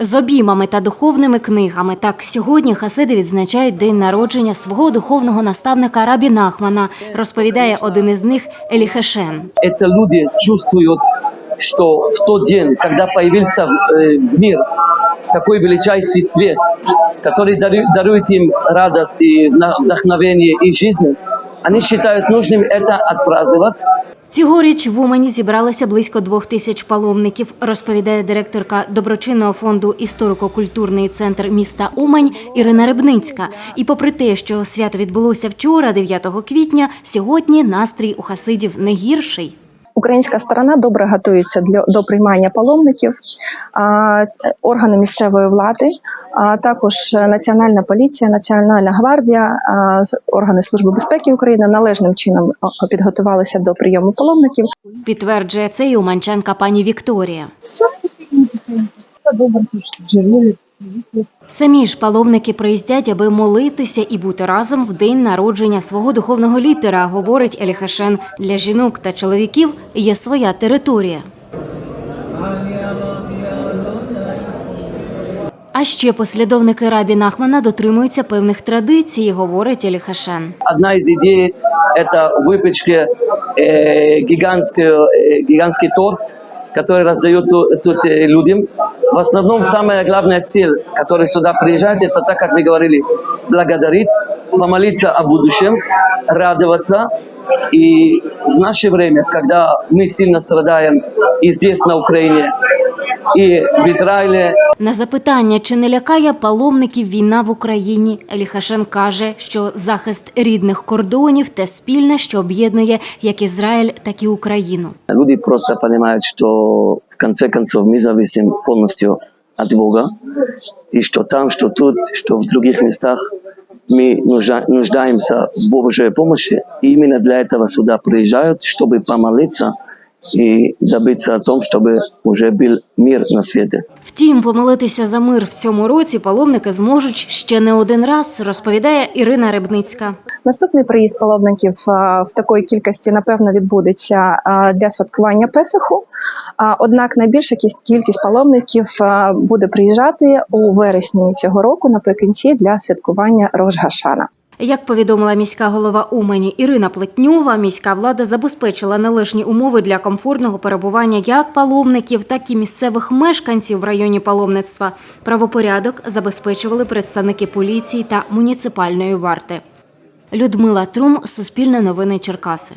З обіймами та духовними книгами. Так сьогодні хасиди відзначають день народження свого духовного наставника Рабі Нахмана, розповідає один із них Еліхешен. это люди чувствуют, что в тот день, когда появился в, э, в мир такой величайший свет, который дару- дарует им радость и вна- вдохновение и жизнь, они считают нужным это отпраздновать. Цьогоріч в Умані зібралося близько двох тисяч паломників, розповідає директорка доброчинного фонду історико-культурний центр міста Умань Ірина Рибницька. І попри те, що свято відбулося вчора, 9 квітня, сьогодні настрій у хасидів не гірший. Українська сторона добре готується для до приймання паломників, а, органи місцевої влади, а також Національна поліція, Національна гвардія, а, органи Служби безпеки України належним чином підготувалися до прийому паломників. Підтверджує це і уманчанка пані Вікторія. Самі ж паломники приїздять, аби молитися і бути разом в день народження свого духовного літера, говорить Еліхашен. Для жінок та чоловіків є своя територія. А ще послідовники Рабі Нахмана дотримуються певних традицій, говорить Еліхашен. Одна из идей – это выпечка э, гигантскую, э, гигантский торт, который раздают ту- тут э, людям. В основном самая главная цель, которая сюда приезжает, это так, как мы говорили, благодарить, помолиться о будущем, радоваться. И в наше время, когда мы сильно страдаем и здесь, на Украине, и в Израиле, На запитання, чи не лякає паломників війна в Україні, Еліхашен каже, що захист рідних кордонів те спільне, що об'єднує як Ізраїль, так і Україну. Люди просто понимают, что в конце концов мы зависим полностью от Бога, и что там, что тут, что в других местах мы нужда- нуждаемся в Божьей помощи. И именно для этого сюда приезжают, чтобы помолиться и добиться о том, чтобы уже был мир на свете. Втім, помолитися за мир в цьому році паломники зможуть ще не один раз, розповідає Ірина Рибницька. Наступний приїзд паломників в такої кількості напевно відбудеться для святкування Песаху. А, Однак найбільша кіс- кількість паломників буде приїжджати у вересні цього року наприкінці для святкування Рожгашана. Як повідомила міська голова Умані Ірина Плетньова, міська влада забезпечила належні умови для комфортного перебування як паломників, так і місцевих мешканців в районі паломництва. Правопорядок забезпечували представники поліції та муніципальної варти. Людмила Трум, Суспільне новини Черкаси.